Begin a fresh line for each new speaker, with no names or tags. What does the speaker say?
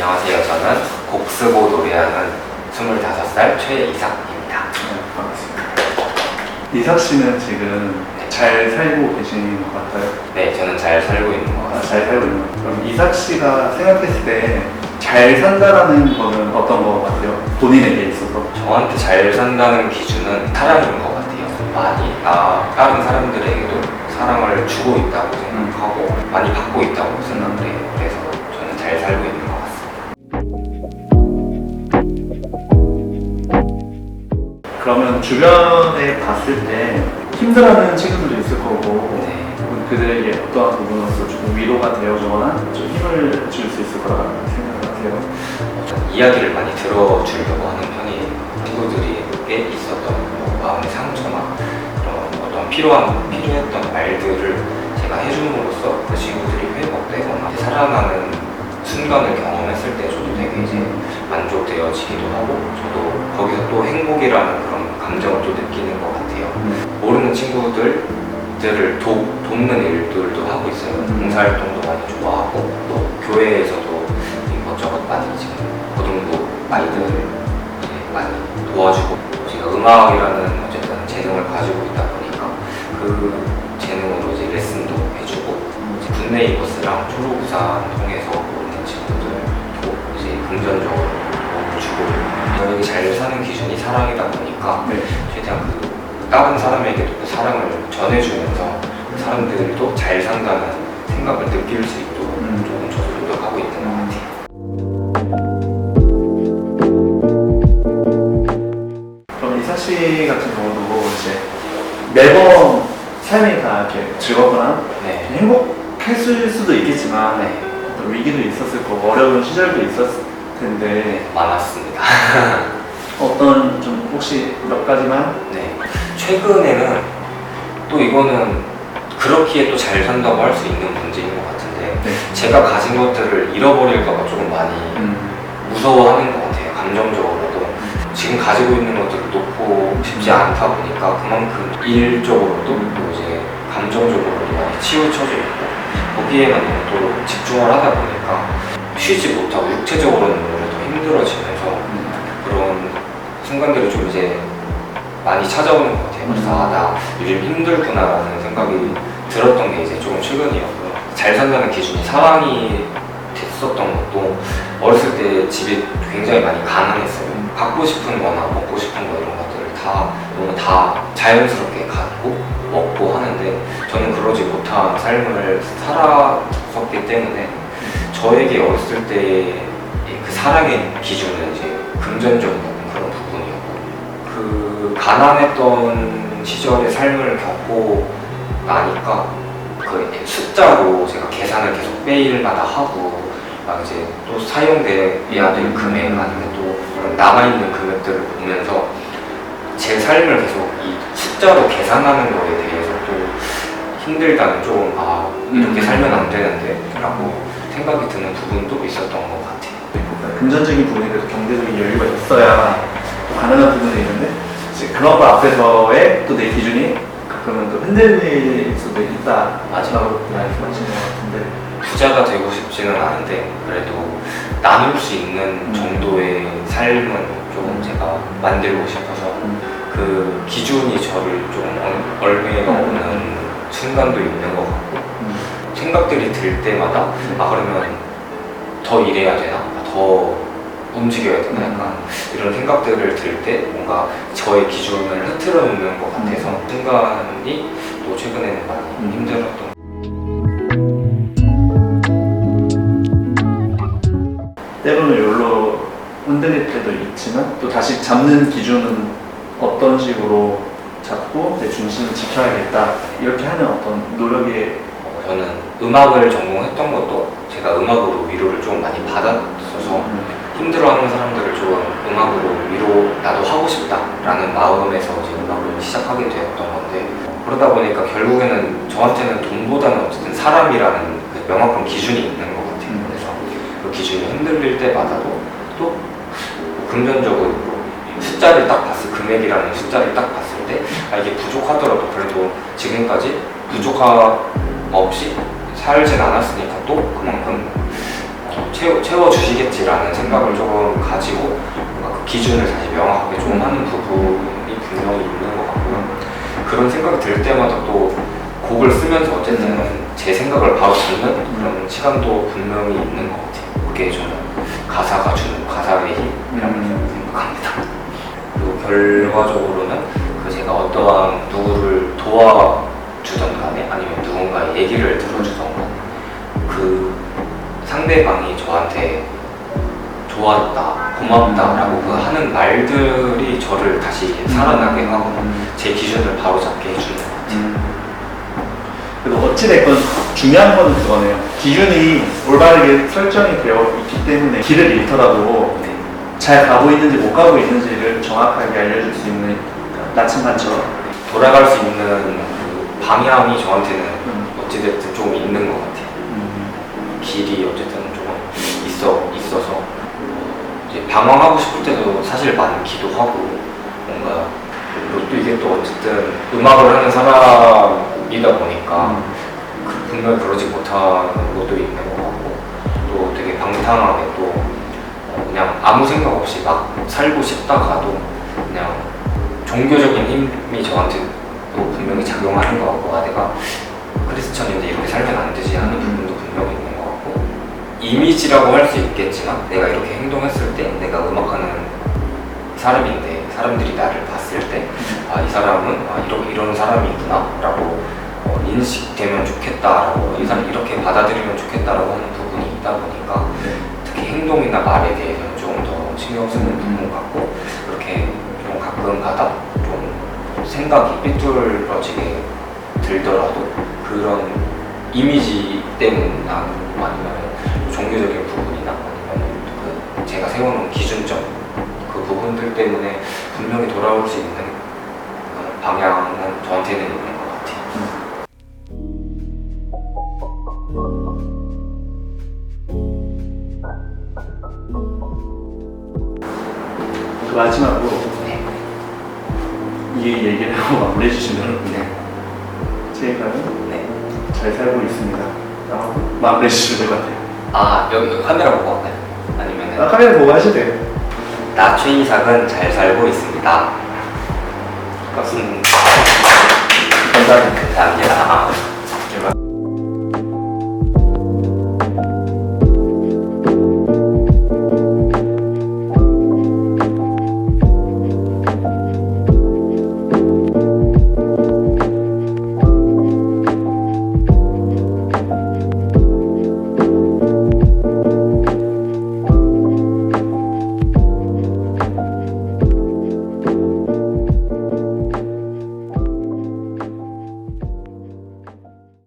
저는 곡 쓰고 노래하는 25살 최이삭입니다.
네, 반갑습니다. 이삭 씨는 지금 잘 살고 계시는 것 같아요.
네, 저는 잘 살고 있는 것
아,
같습니다.
잘 살고 있는 것 같아요. 그럼 이삭 씨가 생각했을 때 잘 산다라는 거는 어떤 거 같아요? 본인에게 있어서.
저한테 잘 산다는 기준은 사랑인 것 같아요. 많이 나 다른 사람들에게도 사랑을 주고 있다고 생각하고 많이 받고 있다고 생각을 해요. 그래서 저는 잘 살고 있는
그러면 주변에 봤을 때 힘들어하는 친구들도 있을 거고
네.
그들에게 어떠한 부분으로서 조금 위로가 되어주거나 좀 힘을 줄 수 있을 거라 생각하세요.
이야기를 많이 들어주려고 하는 편이에요. 친구들에게 있었던 뭐 마음의 상처나 그런 어떤 필요한 필요했던 말들을 제가 해줌으로써 그 친구들이 회복되거나 살아나는 순간을 경험했을 때 저도 되게 이제 만족되어지기도 하고 저도 거기서 또 행복이라는 그런 감정을 또 느끼는 것 같아요. 모르는 친구들들을 도, 돕는 일들도 하고 있어요. 봉사활동도 많이 좋아하고 또 교회에서도 이것저것 많이 지금 고등부 아이들을 많이 도와주고 제가 음악이라는 어쨌든 재능을 가지고 있다 보니까 그 재능으로 이제 레슨도 해주고 이제 굿네이버스랑 초록우산 통해서 모르는 친구들도 이제 금전적으로 저에게 잘 사는 기준이 사랑이다 보니까
네.
최대한 그 다른 사람에게도 그 사랑을 전해주면서 그 사람들도 잘 산다는 생각을 느낄 수 있도록
음.
조금 저도 노력하고 있는 것 같아요.
그럼 이삭 씨 같은 경우도 이제 매번 삶이 다 이렇게 즐겁거나
네.
행복했을 수도 있겠지만
네.
위기도 있었을 거고 어려운 시절도 있었을 텐데
많았습니다.
어떤 좀 혹시 몇 가지만
네. 최근에는 또 이거는 그렇기에 또 잘 산다고 할 수 있는 문제인 것 같은데
네.
제가 가진 것들을 잃어버릴까봐 조금 많이
음.
무서워하는 것 같아요. 감정적으로도 지금 가지고 있는 것들을 놓고 싶지 않다 보니까 그만큼 일적으로도 또 이제 감정적으로도 많이 치우쳐져 있고 거기에만 너무 또 집중을 하다 보니까 쉬지 못하고 육체적으로는 더 힘들어지면서 그런 순간들이 좀 이제 많이 찾아오는 것 같아요. 그래서 아, 나 요즘 힘들구나라는 생각이 들었던 게 이제 조금 최근이었고요. 잘 산다는 기준이 사랑이 됐었던 것도 어렸을 때 집이 굉장히 많이 가난했어요. 갖고 싶은 거나 먹고 싶은 거 이런 것들을 다 너무 다 자연스럽게 갖고 먹고 하는데 저는 그러지 못한 삶을 살았었기 때문에 저에게 어렸을 때그 사랑의 기준은 이제 금전적인 그런 부분이었고 그 가난했던 시절의 삶을 겪고 나니까 그 숫자로 제가 계산을 계속 매일마다 하고 막 이제 또 사용돼야 될 금액 아니면 또 남아있는 금액들을 보면서 제 삶을 계속 이 숫자로 계산하는 거에 대해서 또 힘들다는 조금 아 이렇게
음.
살면 안 되는데 라고 생각이 드는 부분도 있었던 것 같아요
금전적인 부분에 대해서 경제적인 여유가 있어야 또 가능한 부분이 있는데 이제 그런 거 앞에서의 또 내 기준이 가끔은 또 흔들릴 수도 있다
맞아요.
말씀하시는 것 같은데
부자가 되고 싶지는 않은데 그래도 나눌 수 있는
음.
정도의 삶은 조금 제가 만들고 싶어서 그 기준이 저를 좀 얼- 얼매가 오는 순간도 있는 것 같고
음.
생각들이 들 때마다 아 그러면 더 일해야 되나? 아, 더 움직여야 되나? 약간 이런 생각들을 들 때 뭔가 저의 기준을 흐트러 놓는 것 같아서 순간이 또 최근에는 많이
음.
힘들었던
때로는 여기로 흔들릴 때도 있지만 또 다시 잡는 기준은 어떤 식으로 잡고 내 중심을 지켜야겠다 이렇게 하는 어떤 노력에
어, 저는 음악을 전공했던 것도 제가 음악으로 위로를 좀 많이 받았어서
음,
힘들어하는 사람들을 좀 음악으로 위로 나도 하고 싶다라는 마음에서 이제 음악을 시작하게 되었던 건데 그러다 보니까 결국에는 저한테는 돈보다는 어쨌든 사람이라는 그 명확한 기준이 있는 것 같아요.
음.
그래서 그 기준이 흔들릴 때마다도 또 금전적으로 숫자를 딱 봤을 금액이라는 숫자를 딱 봤을 때 아, 이게 부족하더라도 그래도 지금까지 부족함 없이 살진 않았으니까 또 그만큼 어, 채워, 채워주시겠지라는 생각을 조금 가지고 그 기준을 다시 명확하게 좀 하는 부분이 분명히 있는 것 같고요. 그런 생각이 들 때마다 또 곡을 쓰면서 어쨌든 제 생각을 바로 잡는 그런 시간도 분명히 있는 것 같아요. 그게 저는 가사가 주는 가사의 힘이라고
음.
생각합니다. 결과적으로는 그 제가 어떠한 누구를 도와주던 간에 아니면 누군가의 얘기를 들어주던 간에 그 상대방이 저한테 좋았다, 고맙다라고 그 하는 말들이 저를 다시 살아나게 하고 제 기준을 바로 잡게 해주는 것 같아요.
음. 그래도 어찌됐건 중요한 건 그거네요. 기준이 올바르게 설정이 되어 있기 때문에 길을 잃더라도
네.
잘 가고 있는지 못 가고 있는지를 정확하게 알려줄 수 있는 나침반처럼.
돌아갈 수 있는 그 방향이 저한테는
음.
어찌됐든 좀 있는 것 같아요.
음.
길이 어쨌든 조금 있어 있어서 이제 방황하고 싶을 때도 사실 많기도 하고 뭔가 또 이게 또 어쨌든 음악을 하는 사람이다 보니까 그 분명 그러지 못하는 것도 있는 것 같고 또 되게 방탕하게 또 어, 그냥 아무 생각 없이 막 살고 싶다가도 그냥 종교적인 힘이 저한테 또 분명히 작용하는 것 같고 아 내가 크리스천인데 이렇게 살면 안 되지 하는 부분도 분명히 있는 것 같고 이미지라고 할 수 있겠지만 내가 이렇게 행동했을 때 내가 음악하는 사람인데 사람들이 나를 봤을 때 아 이 사람은 아 이런 이런 사람이구나 라고 어, 인식되면 좋겠다라고 이 사람 이렇게 받아들이면 좋겠다라고 하는 부분이 있다 보니까
네.
특히 행동이나 말에 대해서는 조금 더 신경 쓰는 부분 같고 그렇게 좀 가끔 가다 좀 생각이 삐뚤어지게 들더라도 그런 이미지 때문이나 아니면 종교적인 부분이나 아니면 그 제가 세워놓은 기준점 그 부분들 때문에 분명히 돌아올 수 있는 그 방향은 저한테는
마지막으로
네.
이 얘기를 하고 마무리해 주시면
네.
제가는
네.
잘 살고 있습니다. 라고 마무리해 주시면 될 것 같아요.
아 여기 카메라 보고 왔나요? 아니면
아, 카메라 보고 하셔도 돼요.
나 최이삭은 잘 살고 있습니다. 음,
감사합니다.
감사합니다.